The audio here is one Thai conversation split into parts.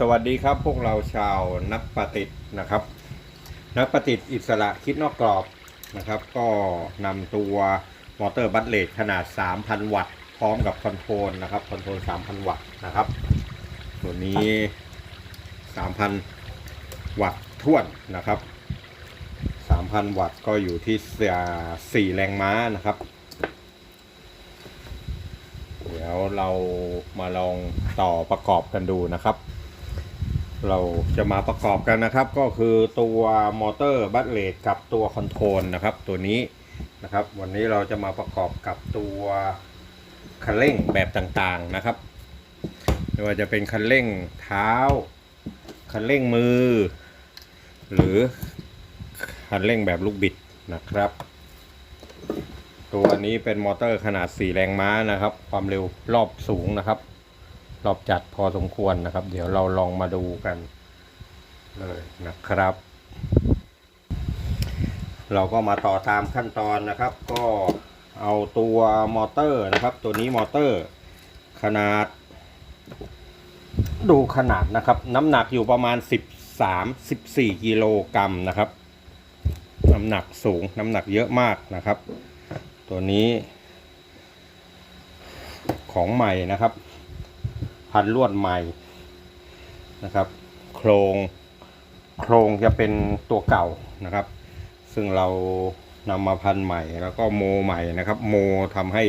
สวัสดีครับพวกเราชาวนักประดิษฐ์นะครับ นักประดิษฐ์อิสระคิดนอกกรอบนะครับ ก็นำตัวมอเตอร์บัตเลทขนาด 3,000 วัตต์พร้อมกับคอนโทรลนะครับคอนโทรล 3,000 วัตต์นะครับตัวนี้ 3,000 วัตต์ท่วนนะครับ 3,000 วัตต์ก็อยู่ที่ 4 แรงม้านะครับ เดี๋ยวเรามาลองต่อประกอบกันดูนะครับ เราจะมาประกอบกันนะครับ ก็คือตัวมอเตอร์บัตเลดกับตัวคอนโทรลนะครับ ตัวนี้นะครับ วันนี้เราจะมาประกอบกับตัวคันเร่งแบบต่างๆนะครับไม่ว่าจะเป็นคันเร่งเท้า คันเร่งมือ หรือคันเร่งแบบลูกบิดนะครับ ตัวนี้เป็นมอเตอร์ขนาด 4 แรงม้านะครับ ความเร็วรอบสูงนะครับ รอบจัดพอสมควรนะครับ เดี๋ยวเราลองมาดูกันเลยนะครับ เราก็มาต่อตามขั้นตอนนะครับ ก็เอาตัวมอเตอร์นะครับ ตัวนี้มอเตอร์ขนาด ดูขนาดนะครับ น้ำหนักอยู่ประมาณ 13 14กิโลกรัมนะครับ น้ำหนักสูงน้ำหนักเยอะมากนะครับ ตัวนี้ ของใหม่นะครับ พันลวดใหม่นะครับ โครงโครงจะเป็นตัวเก่านะครับ ซึ่งเรานำมาพันใหม่แล้วก็โมใหม่นะครับ โมทำให้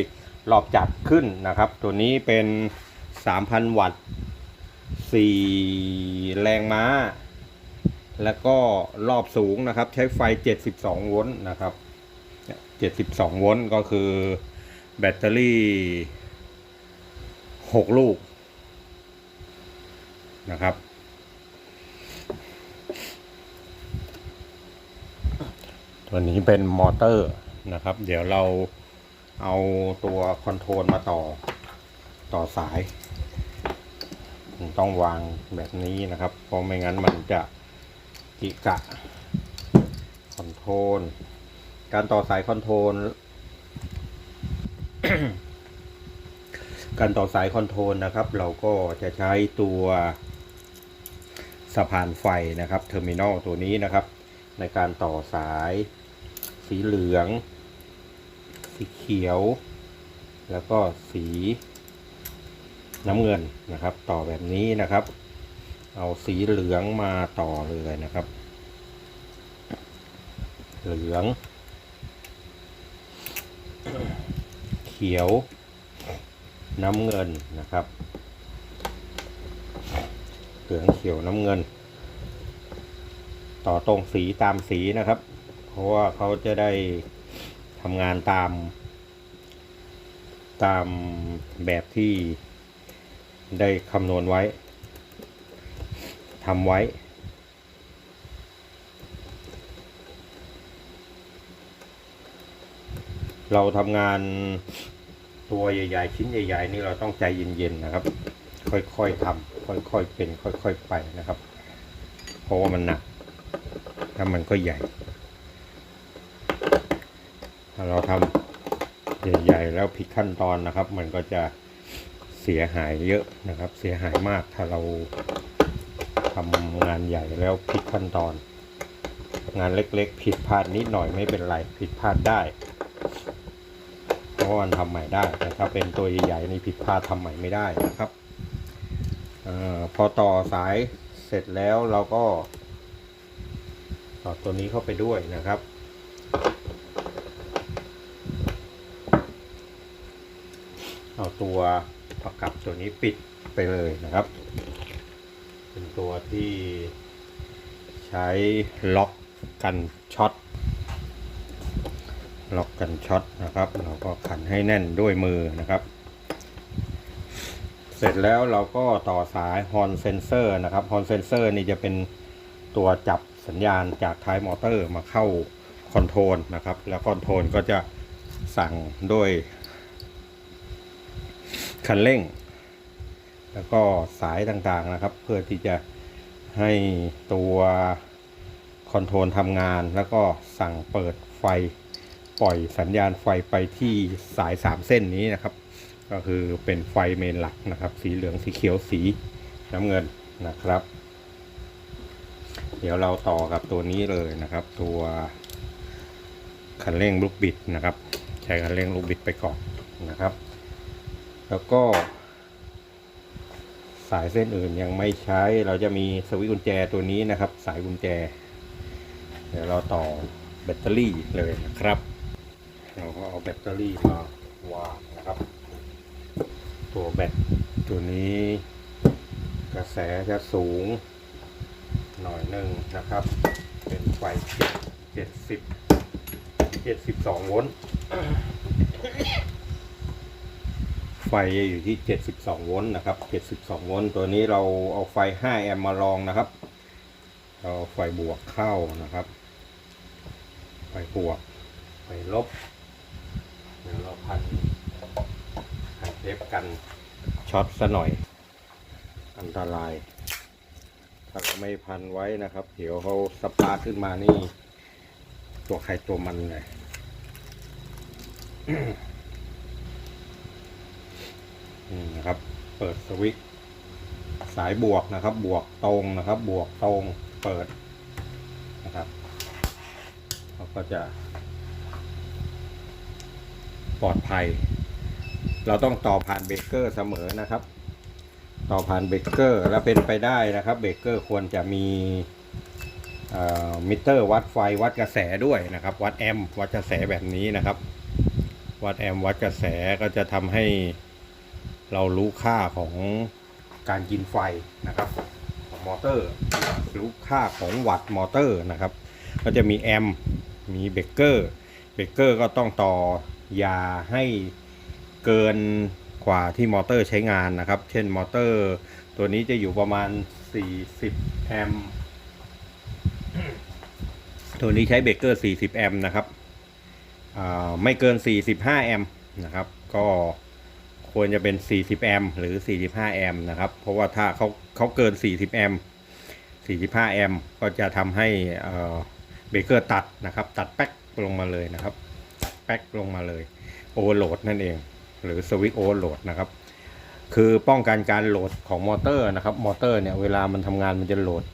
รอบจัดขึ้นนะครับ ตัวนี้เป็น 3,000 วัตต์ 4 แรงม้า แล้วก็รอบสูงนะครับ ใช้ไฟ 72 โวลต์นะครับ 72 โวลต์ก็คือแบตเตอรี่ 6 ลูก นะครับ ตัวนี้เป็นมอเตอร์นะครับ เดี๋ยวเราเอาตัวคอนโทรลมาต่อต่อสาย ต้องวางแบบนี้นะครับ เพราะไม่งั้นมันจะกิกะคอนโทรลการต่อสายคอนโทรลการต่อสายคอนโทรลนะครับ เราก็จะใช้ตัว สะพานไฟนะครับเทอร์มินอลตัวนี้นะครับ ในการต่อสายสีเหลือง สีเขียว แล้วก็สีน้ำเงินนะครับ ต่อแบบนี้นะครับ เอาสีเหลืองมาต่อเลยนะครับ เหลือง เขียวน้ำเงินนะครับ เหลืองเขียวน้ำเงิน ต่อตรงสีตามสีนะครับ เพราะว่าเขาจะได้ทำงานตาม ตามแบบที่ได้คำนวณไว้ทำไว้ เราทำงานตัวใหญ่ ๆ ชิ้นใหญ่ ๆ นี่เราต้องใจเย็น ๆ นะครับ ค่อย ๆทำ ค่อยๆเป็นค่อยๆไปนะครับ เพราะว่ามันหนักถ้ามันก็ใหญ่ ถ้าเราทำใหญ่ๆแล้วผิดขั้นตอนนะครับ มันก็จะเสียหายเยอะนะครับ เสียหายมากถ้าเราทำงานใหญ่แล้วผิดขั้นตอน งานเล็กๆ ผิดพลาดนิดหน่อยไม่เป็นไรผิดพลาดได้เพราะว่ามันทำใหม่ได้ แต่ถ้าเป็นตัวใหญ่ๆนี่ผิดพลาดทำใหม่ไม่ได้นะครับ ออพอต่อสายเสร็จแล้วเราก็ ต่อตัวนี้เข้าไปด้วยนะครับ เอาตัวประกับตัวนี้ปิดไปเลยนะครับ เป็นตัวที่ใช้ล็อกกันช็อตล็อกกันช็อตนะครับ เราก็ขันให้แน่นด้วยมือนะครับ เสร็จแล้วเราก็ต่อสายฮอนเซนเซอร์นะครับฮอนเซนเซอร์นี่จะเป็นตัวจับสัญญาณจากท้ายมอเตอร์มาเข้าคอนโทรลนะครับ แล้วคอนโทรลก็จะสั่งด้วยคันเร่ง แล้วก็สายต่างๆนะครับ เพื่อที่จะให้ตัวคอนโทรลทำงาน แล้วก็สั่งเปิดไฟปล่อยสัญญาณไฟไปที่สาย 3 เส้นนี้นะครับ ก็คือเป็นไฟเมนหลักนะครับ สีเหลืองสีเขียวสีน้ำเงินนะครับ เดี๋ยวเราต่อกับตัวนี้เลยนะครับ ตัวคันเร่งลูกบิดนะครับ ใช้คันเร่งลูกบิดไปก่อนนะครับ แล้วก็ สายเส้นอื่นยังไม่ใช้ เราจะมีสวิตช์กุญแจตัวนี้นะครับ สายกุญแจ เดี๋ยวเราต่อแบตเตอรี่เลยนะครับ เราก็เอาแบตเตอรี่มาวางนะครับ ตัวแบตตัวนี้ กระแสจะสูง หน่อยหนึ่งนะครับ เป็นไฟเจ็ดสิบเจ็ดสิบสองโวลต์ไฟอยู่ที่ 72 โวลต์นะครับ 72 โวลต์ตัวนี้เราเอาไฟ 5 แอมป์มาลองนะครับเราเอาไฟบวกเข้านะครับ ไฟบวก ไฟลบเดี๋ยวเราพัน เทปกันช็อตซะหน่อย อันตรายถ้าเราไม่พันไว้นะครับ เดี๋ยวเขาสปาร์ขึ้นมานี่ ตัวใครตัวมันเลยนี่นะครับ เปิดสวิตช์สายบวกนะครับ บวกตรงนะครับ บวกตรงเปิดนะครับเขาก็จะปลอดภัย เราต้องต่อผ่านเบรกเกอร์เสมอนะครับ ต่อผ่านเบรกเกอร์แล้วเป็นไปได้นะครับเบรกเกอร์ควรจะมีมิเตอร์วัดไฟวัดกระแสด้วยนะครับ วัดแอมป์วัดกระแสแบบนี้นะครับ วัดแอมป์วัดกระแสก็จะทำให้เรารู้ค่าของการกินไฟนะครับของมอเตอร์ รู้ค่าของวัตต์มอเตอร์นะครับ ก็จะมีแอมป์มีเบรกเกอร์เบรกเกอร์ก็ต้องต่อยาให้ เกินกว่าที่มอเตอร์ใช้งานนะครับ เช่นมอเตอร์ตัวนี้จะอยู่ประมาณ 40 แอมป์ตัวนี้ใช้เบรกเกอร์ 40 แอมป์นะครับไม่เกิน 45 แอมป์นะครับ ก็ควรจะเป็น 40 แอมป์หรือ 45 แอมป์นะครับ เพราะว่าถ้าเขาเขาเกิน 40 แอมป์45 แอมป์ก็จะทำให้เอ่อเบรกเกอร์ตัดนะครับ ตัดแป๊กลงมาเลยนะครับแป๊กลงมาเลยโอเวอร์โหลดนั่นเอง หรือสวิตช์โอเวอร์โหลดนะครับ คือป้องกันการโหลดของมอเตอร์นะครับ มอเตอร์เนี่ยเวลามันทำงานมันจะโหลด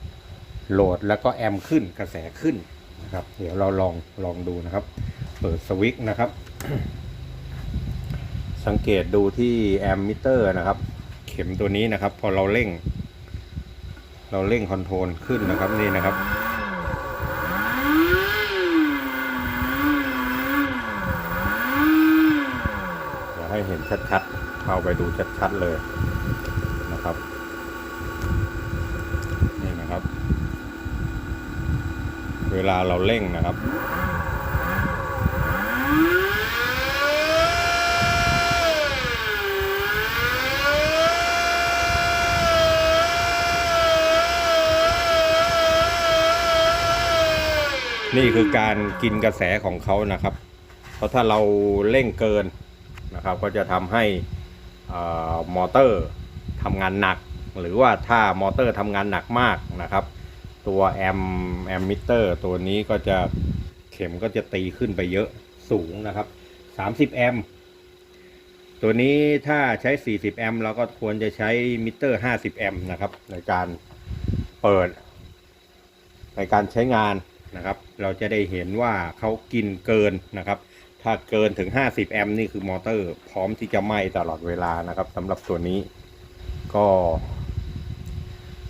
โหลดแล้วก็แอมขึ้นกระแสขึ้นนะครับ เดี๋ยวเราลองลองดูนะครับ เปิดสวิตช์นะครับ สังเกตดูที่แอมมิเตอร์นะครับ เข็มตัวนี้นะครับ พอเราเร่ง เราเร่งคอนโทรลขึ้นนะครับนี่นะครับ เดี๋ยวให้เห็นชัดๆ เข้าไปดูชัดๆเลยนะครับ นี่นะครับ เวลาเราเร่งนะครับนี่คือการกินกระแสของเขานะครับ เพราะถ้าเราเร่งเกิน นะครับ ก็จะทำให้มอเตอร์ทำงานหนัก หรือว่าถ้ามอเตอร์ทำงานหนักมากนะครับ ตัวแอมแอมมิเตอร์ตัวนี้ก็จะเข็มก็จะตีขึ้นไปเยอะสูงนะครับ 30 แอมตัวนี้ถ้าใช้ 40 แอมเราก็ควรจะใช้มิเตอร์ 50 แอมนะครับ ในการเปิด ในการใช้งานนะครับ เราจะได้เห็นว่าเขากินเกินนะครับ ถ้าเกินถึง 50 แอมป์นี่คือมอเตอร์ พร้อมที่จะไหม้ตลอดเวลานะครับสำหรับตัวนี้ก็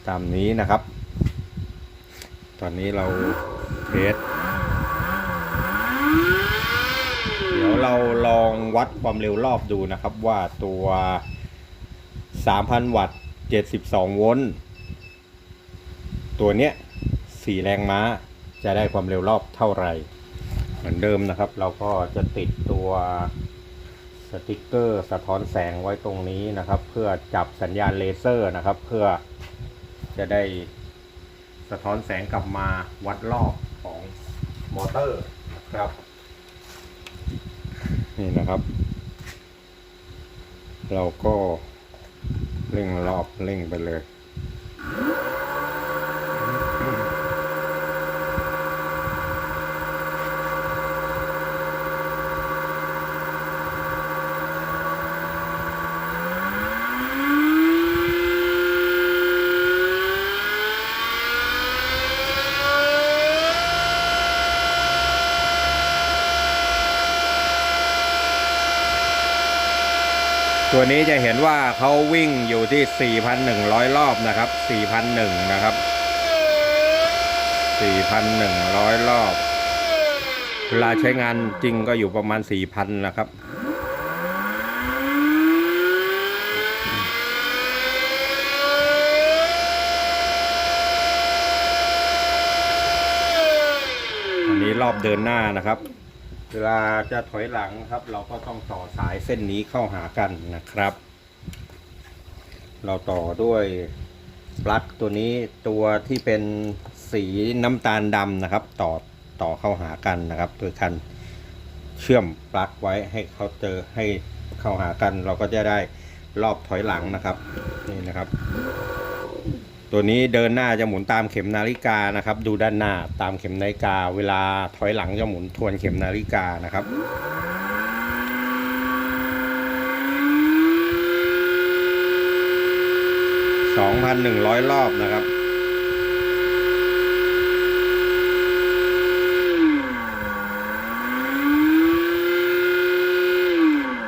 ตามนี้นะครับ ตอนนี้เราเทสเดี๋ยวเราลองวัดความเร็วรอบดูนะครับว่าตัว 3,000 วัตต์ 72 โวลต์ตัวเนี้ย 4 แรงม้าจะได้ความเร็วรอบเท่าไหร่ เหมือนเดิมนะครับ เราก็จะติดตัวสติกเกอร์สะท้อนแสงไว้ตรงนี้นะครับ เพื่อจับสัญญาณเลเซอร์นะครับ เพื่อจะได้สะท้อนแสงกลับมาวัดรอบของมอเตอร์นะครับ นี่นะครับ เราก็เร่งรอบเร่งไปเลย ตัวนี้จะเห็นว่าเขาวิ่งอยู่ที่ 4,100 รอบนะครับ4,100นะครับ 4,100 รอบ เวลาใช้งานจริงก็อยู่ประมาณ 4,000 นะครับอันนี้รอบเดินหน้านะครับ เวลาจะถอยหลังครับ เราก็ต้องต่อสายเส้นนี้เข้าหากันนะครับ เราต่อด้วยปลั๊กตัวนี้ตัวที่เป็นสีน้ำตาลดำนะครับ ต่อต่อเข้าหากันนะครับโดยการเชื่อมปลั๊กไว้ให้เขาเจอให้เข้าหากัน เราก็จะได้รอบถอยหลังนะครับนี่นะครับ ตัวนี้เดินหน้าจะหมุนตามเข็มนาฬิกานะครับ ดูด้านหน้าตามเข็มนาฬิกา เวลาถอยหลังจะหมุนทวนเข็มนาฬิกานะครับ2,100รอบนะครับ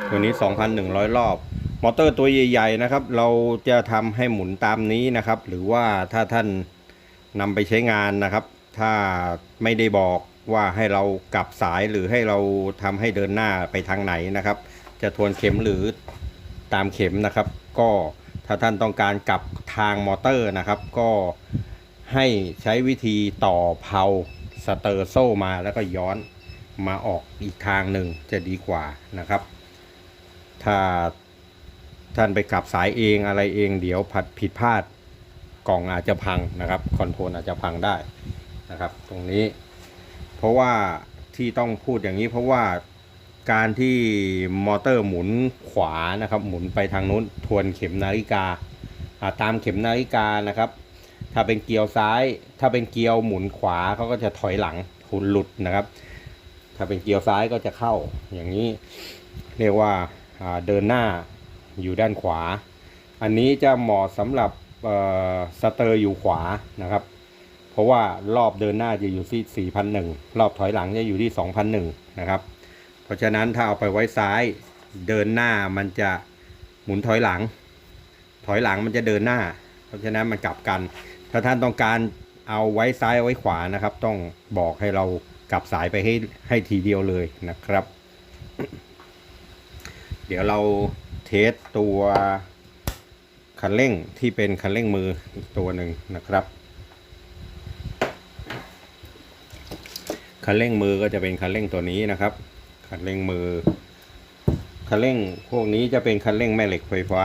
ตัวนี้ 2,100 รอบ มอเตอร์ตัวใหญ่ๆนะครับ เราจะทำให้หมุนตามนี้นะครับ หรือว่าถ้าท่านนำไปใช้งานนะครับ ถ้าไม่ได้บอกว่าให้เรากลับสายหรือให้เราทำให้เดินหน้าไปทางไหนนะครับ จะทวนเข็มหรือตามเข็มนะครับ ก็ถ้าท่านต้องการกลับทางมอเตอร์นะครับ ก็ให้ใช้วิธีต่อเพาสเตอร์โซ่มาแล้วก็ย้อนมาออกอีกทางหนึ่งจะดีกว่านะครับ ถ้า ท่านไปกลับสายเองอะไรเองเดี๋ยวผัดผิดพลาดกล่องอาจจะพังนะครับคอนโทรลอาจจะพังได้นะครับ ตรงนี้ เพราะว่าที่ต้องพูดอย่างนี้เพราะว่าการที่มอเตอร์หมุนขวานะครับ หมุนไปทางนู้นทวนเข็มนาฬิกาตามเข็มนาฬิกานะครับ ถ้าเป็นเกียวซ้าย ถ้าเป็นเกียวหมุนขวาเขาก็จะถอยหลังหุนหลุดนะครับ ถ้าเป็นเกียวซ้ายก็จะเข้าอย่างนี้ เรียกว่าเดินหน้า อยู่ด้านขวา อันนี้จะเหมาะสำหรับสเตอร์อยู่ขวานะครับ เพราะว่ารอบเดินหน้าจะอยู่ที่4,001รอบถอยหลังจะอยู่ที่2,001นะครับ เพราะฉะนั้นถ้าเอาไปไว้ซ้ายเดินหน้ามันจะหมุนถอยหลัง ถอยหลังมันจะเดินหน้า เพราะฉะนั้นมันกลับกัน ถ้าท่านต้องการเอาไว้ซ้ายเอาไว้ขวานะครับ ต้องบอกให้เรากลับสายไปให้ให้ทีเดียวเลยนะครับ เดี๋ยวเรา เทสตัวคันเร่งที่เป็นคันเร่งมืออีกตัวหนึ่งนะครับคันเร่งมือก็จะเป็นคันเร่งตัวนี้นะครับคันเร่งมือคันเร่งพวกนี้จะเป็นคันเร่งแม่เหล็กไฟฟ้า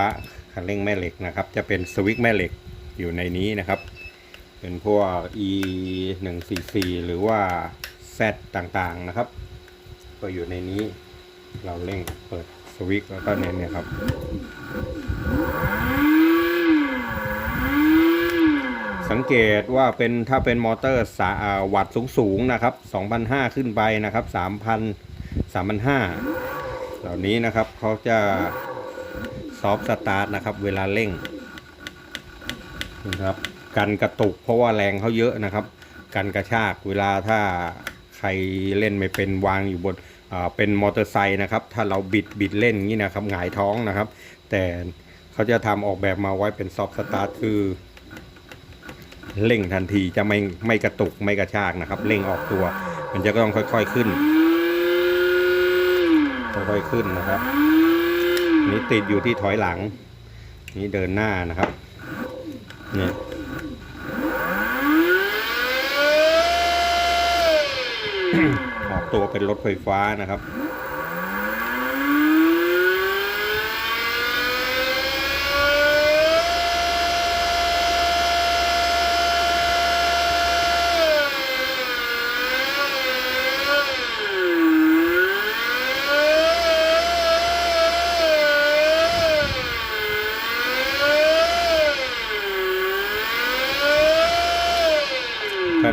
คันเร่งแม่เหล็กนะครับ จะเป็นสวิตช์แม่เหล็กอยู่ในนี้นะครับ เป็นพวก e 1 4 4หรือว่า z ต่างๆนะครับ ก็อยู่ในนี้เราเร่งเปิด สวิตช์แล้วก็เนี่ยเนี่ยครับสังเกตว่าเป็นถ้าเป็นมอเตอร์สาวัตต์สูงๆนะครับ2,500ขึ้นไปนะครับ3,000 3,500เหล่านี้นะครับเขาจะซอฟต์สตาร์ทนะครับเวลาเร่งนะครับกันกระตุกเพราะว่าแรงเขาเยอะนะครับ กันกระชากเวลาถ้าใครเล่นไม่เป็นวางอยู่บน เป็นมอเตอร์ไซค์นะครับ ถ้าเราบิดบิดเล่นอย่างนี้นะครับหงายท้องนะครับ แต่เขาจะทำออกแบบมาไว้เป็นซอฟต์สตาร์ทคือเร่งทันทีจะไม่ไม่กระตุกไม่กระชากนะครับเร่งออกตัว มันจะต้องค่อยๆขึ้นค่อยๆขึ้นนะครับ นี่ติดอยู่ที่ถอยหลัง นี่เดินหน้านะครับนี่ ตัวเป็นรถไฟฟ้านะครับ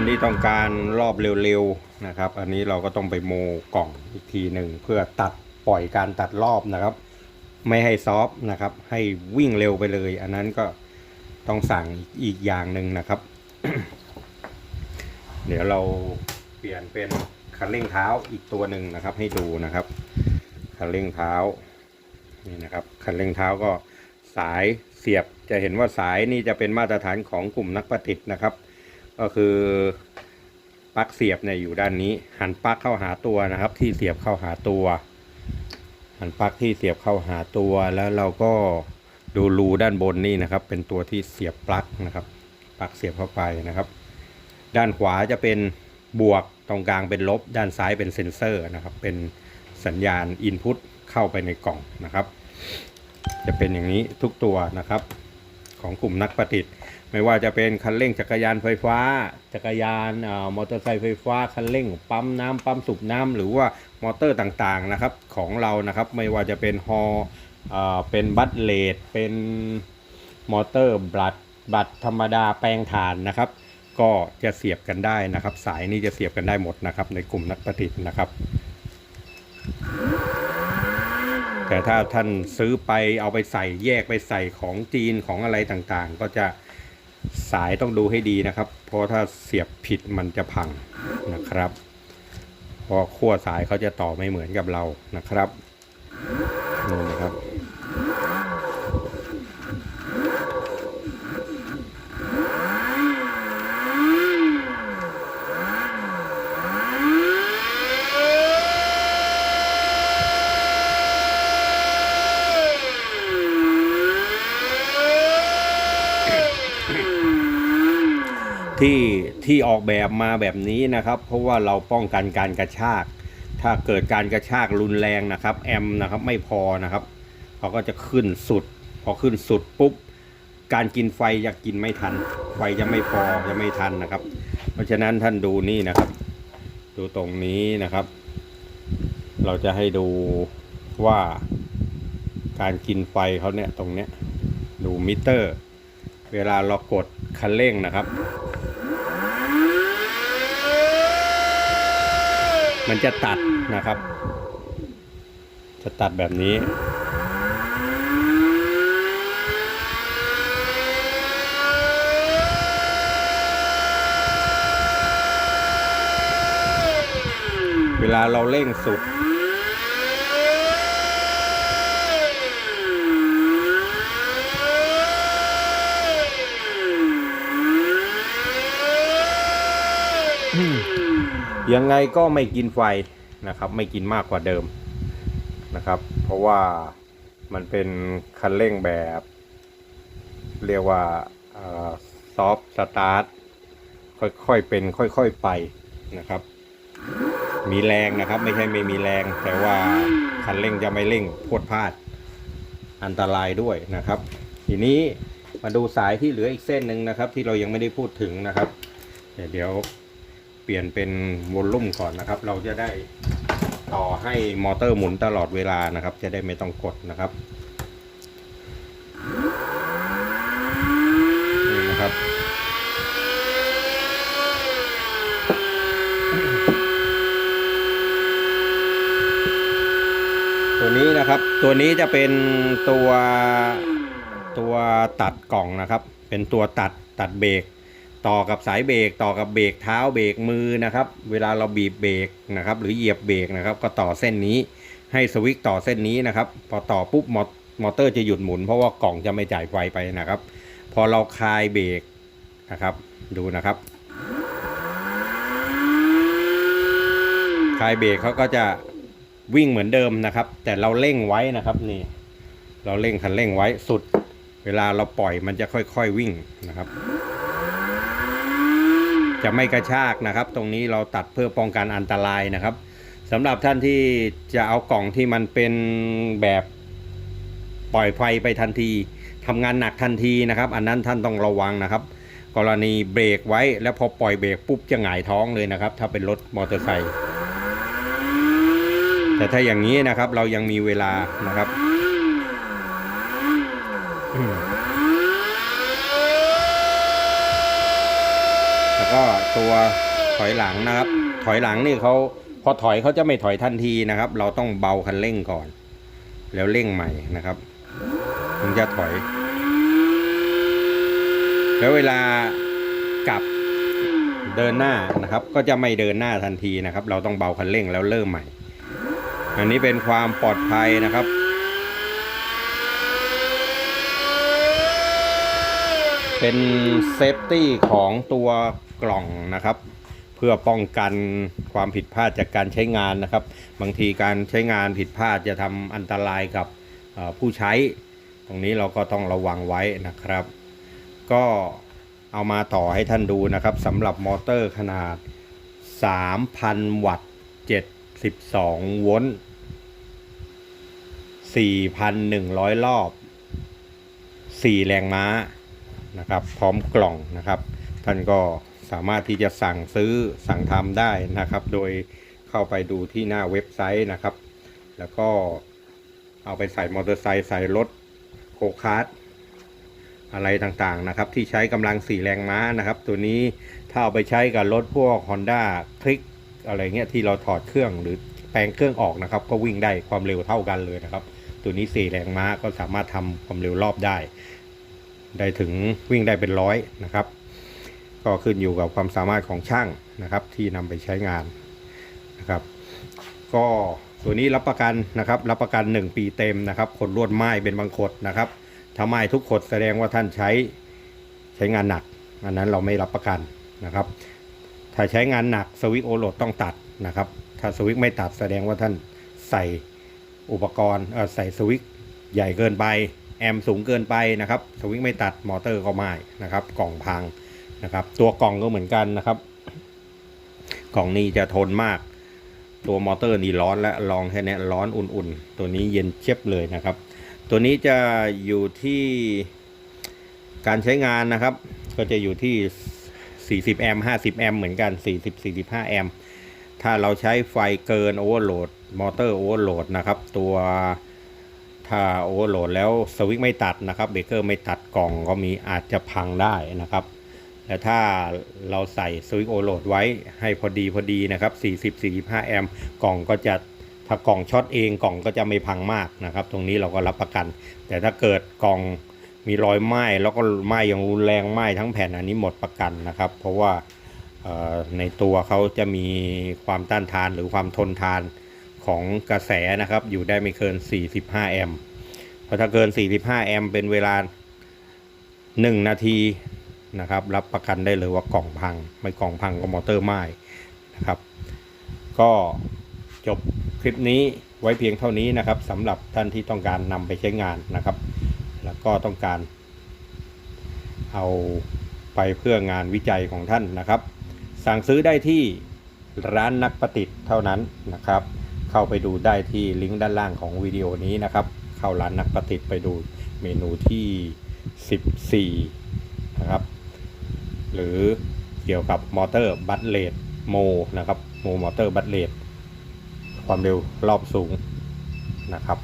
นที่ต้องการรอบเร็วๆนะครับ อันนี้เราก็ต้องไปโมกล่องอีกทีหนึ่งเพื่อตัดปล่อยการตัดรอบนะครับ ไม่ให้ซอฟนะครับ ให้วิ่งเร็วไปเลย อันนั้นก็ต้องสั่งอีกอย่างหนึ่งนะครับ เดี๋ยวเราเปลี่ยนเป็นคันเร่งเท้าอีกตัวหนึ่งนะครับ ให้ดูนะครับคันเร่งเท้านี่นะครับคันเร่งเท้าก็สายเสียบจะเห็นว่าสายนี่จะเป็นมาตรฐานของกลุ่มนักประดิษฐ์นะครับ ก็คือปลั๊กเสียบเนี่ยอยู่ด้านนี้ หันปลั๊กเข้าหาตัวนะครับ ที่เสียบเข้าหาตัว หันปลั๊กที่เสียบเข้าหาตัวแล้วเราก็ดูรูด้านบนนี่นะครับ เป็นตัวที่เสียบปลั๊กนะครับปลั๊กเสียบเข้าไปนะครับ ด้านขวาจะเป็นบวกตรงกลางเป็นลบ ด้านซ้ายเป็นเซ็นเซอร์นะครับ เป็นสัญญาณอินพุตเข้าไปในกล่องนะครับ จะเป็นอย่างนี้ทุกตัวนะครับ ของกลุ่มนักประดิษฐ์ ไม่ว่าจะเป็นคันเร่งจักรยานไฟฟ้า จักรยานเอ่อมอเตอร์ไซค์ไฟฟ้า คันเร่งปั๊มน้ำปั๊มสูบน้ำหรือว่ามอเตอร์ต่างๆนะครับของเรานะครับ ไม่ว่าจะเป็นฮอเอ่อเป็นบัตเลดเป็นมอเตอร์บลัดบัตธรรมดาแปลงถ่านนะครับ ก็จะเสียบกันได้นะครับ สายนี้จะเสียบกันได้หมดนะครับ ในกลุ่มนักประดิษฐ์นะครับ แต่ถ้าท่านซื้อไปเอาไปใส่แยกไปใส่ของจีนของอะไรต่างๆ ก็จะ สายต้องดูให้ดีนะครับ เพราะถ้าเสียบผิดมันจะพังนะครับ เพราะขั้วสายเขาจะต่อไม่เหมือนกับเรานะครับ ที่ออกแบบมาแบบนี้นะครับ เพราะว่าเราป้องกันการกระชาก ถ้าเกิดการกระชากรุนแรงนะครับ แอมนะครับไม่พอนะครับเขาก็จะขึ้นสุด พอขึ้นสุดปุ๊บการกินไฟจะกินไม่ทัน ไฟจะไม่พอจะไม่ทันนะครับ เพราะฉะนั้นท่านดูนี่นะครับ ดูตรงนี้นะครับ เราจะให้ดูว่าการกินไฟเขาเนี่ยตรงเนี้ยดูมิเตอร์ เวลาเรากดคันเร่งนะครับ มันจะตัดนะครับ จะตัดแบบนี้ เวลาเราเร่งสุด ยังไงก็ไม่กินไฟนะครับ ไม่กินมากกว่าเดิมนะครับ เพราะว่ามันเป็นคันเร่งแบบ เรียกว่าซอฟสตาร์ทค่อยๆเป็นค่อยๆไปนะครับ มีแรงนะครับ ไม่ใช่ไม่มีแรง แต่ว่าคันเร่งจะไม่เร่งพวดพลาดอันตรายด้วยนะครับ ทีนี้มาดูสายที่เหลืออีกเส้นหนึ่งนะครับ ที่เรายังไม่ได้พูดถึงนะครับ เดี๋ยว ปลี่ยนเป็นวอลลุ่มก่อนนะครับ เราจะได้ต่อให้มอเตอร์หมุนตลอดเวลานะครับ จะได้ไม่ต้องกดนะครับนี่นะครับตัวนี้นะครับตัวนี้จะเป็นตัวตัวตัดกล่องนะครับ เป็นตัวตัดตัดเบรก ต่อกับสายเบรกต่อกับเบรกเท้าเบรกมือนะครับ เวลาเราบีบเบรกนะครับ หรือเหยียบเบรกนะครับ ก็ต่อเส้นนี้ให้สวิตต่อเส้นนี้นะครับ พอต่อปุ๊บมอมอเตอร์จะหยุดหมุน เพราะว่ากล่องจะไม่จ่ายไฟไปนะครับ พอเราคลายเบรกนะครับ ดูนะครับคลายเบรกเขาก็จะวิ่งเหมือนเดิมนะครับ แต่เราเร่งไว้นะครับนี่ เราเร่งคันเร่งไว้สุด เวลาเราปล่อยมันจะค่อยๆวิ่งนะครับ จะไม่กระชากนะครับ ตรงนี้เราตัดเพื่อป้องกันอันตรายนะครับสำหรับท่านที่จะเอากล่องที่มันเป็นแบบปล่อยไฟไปทันทีทำงานหนักทันทีนะครับ อันนั้นท่านต้องระวังนะครับ กรณีเบรกไว้แล้วพอปล่อยเบรกปุ๊บจะหงายท้องเลยนะครับ ถ้าเป็นรถมอเตอร์ไซค์แต่ถ้าอย่างนี้นะครับเรายังมีเวลานะครับอืม แล้ว ก็ตัวถอยหลังนะครับ ถอยหลังนี่เขาพอถอยเขาจะไม่ถอยทันทีนะครับ เราต้องเบาคันเร่งก่อน แล้วเร่งใหม่นะครับถึงจะถอย แล้วเวลากลับเดินหน้านะครับ ก็จะไม่เดินหน้าทันทีนะครับ เราต้องเบาคันเร่งแล้วเริ่มใหม่ อันนี้เป็นความปลอดภัยนะครับ เป็นเซฟตี้ของตัวกล่องนะครับ เพื่อป้องกันความผิดพลาดจากการใช้งานนะครับ บางทีการใช้งานผิดพลาดจะทำอันตรายกับผู้ใช้ ตรงนี้เราก็ต้องระวังไว้นะครับ ก็เอามาต่อให้ท่านดูนะครับสำหรับมอเตอร์ขนาด 3,000 วัตต์72 โวลต์4,100 รอบ 4 แรงม้า นะครับ พร้อมกล่องนะครับ ท่านก็สามารถที่จะสั่งซื้อสั่งทำได้นะครับ โดยเข้าไปดูที่หน้าเว็บไซต์นะครับ แล้วก็เอาไปใส่มอเตอร์ไซค์ใส่รถโคคาร์ทอะไรต่างๆนะครับ ที่ใช้กำลัง4แรงม้านะครับ ตัวนี้ถ้าเอาไปใช้กับรถพวก Honda คลิกอะไรเงี้ยที่เราถอดเครื่องหรือแปลงเครื่องออกนะครับ ก็วิ่งได้ความเร็วเท่ากันเลยนะครับ ตัวนี้4แรงม้าก็สามารถทำความเร็วรอบได้ ได้ถึงวิ่งได้เป็นร้อยนะครับ ก็ขึ้นอยู่กับความสามารถของช่างนะครับ ที่นำไปใช้งานนะครับ ก็ตัวนี้รับประกันนะครับ รับประกัน 1 ปีเต็มนะครับขดลวดไม้เป็นบางขดนะครับถ้าไม้ทุกขดแสดงว่าท่านใช้ใช้งานหนักอันนั้นเราไม่รับประกันนะครับ ถ้าใช้งานหนักสวิตโอโหลดต้องตัดนะครับ ถ้าสวิตไม่ตัดแสดงว่าท่านใส่อุปกรณ์เออใส่สวิตใหญ่เกินไป แอมป์สูงเกินไปนะครับสวิตช์ไม่ตัดมอเตอร์ก็ไม้นะครับ กล่องพังนะครับ ตัวกล่องก็เหมือนกันนะครับ กล่องนี้จะทนมาก ตัวมอเตอร์นี่ร้อนและลองแค่นี้ร้อนอุ่นๆ ตัวนี้เย็นเชียบเลยนะครับ ตัวนี้จะอยู่ที่การใช้งานนะครับ ก็จะอยู่ที่ 40 แอมป์ 50 แอมป์เหมือนกัน 40 45 แอมป์ ถ้าเราใช้ไฟเกินโอเวอร์โหลด มอเตอร์โอเวอร์โหลดนะครับ ตัว ถ้าโอเวอร์โหลดแล้วสวิตไม่ตัดนะครับเบรกเกอร์ไม่ตัดกล่องก็มีอาจจะพังได้นะครับแต่ถ้าเราใส่สวิตโอโหลดไว้ให้พอดีพอดีนะครับ40 45แอมป์กล่องก็จะถ้ากล่องช็อตเองกล่องก็จะไม่พังมากนะครับ ตรงนี้เราก็รับประกัน แต่ถ้าเกิดกล่องมีรอยไหม้แล้วก็ไหม้อย่างรุนแรงไหม้ทั้งแผ่นอันนี้หมดประกันนะครับ เพราะว่าในตัวเขาจะมีความต้านทานหรือความทนทาน ของกระแสนะครับ อยู่ได้ไม่เกิน 45 แอมป์เพราะถ้าเกิน 45 แอมป์เป็นเวลา 1 นาทีนะครับ รับประกันได้เลยว่ากล่องพัง ไม่กล่องพังก็มอเตอร์ไหม้นะครับ ก็จบคลิปนี้ไว้เพียงเท่านี้นะครับสำหรับท่านที่ต้องการนำไปใช้งานนะครับ แล้วก็ต้องการ เอาไปเพื่องานวิจัยของท่านนะครับ สั่งซื้อได้ที่ร้านนักประดิษฐ์เท่านั้นนะครับ เข้าไปดูได้ที่ลิงก์ด้านล่างของวิดีโอนี้นะครับ เข้าร้านนักประติดไปดูเมนูที่ 14 นะครับ หรือเกี่ยวกับมอเตอร์บัตเลดโมนะครับโมมอเตอร์บัตเลดความเร็วรอบสูงนะครับ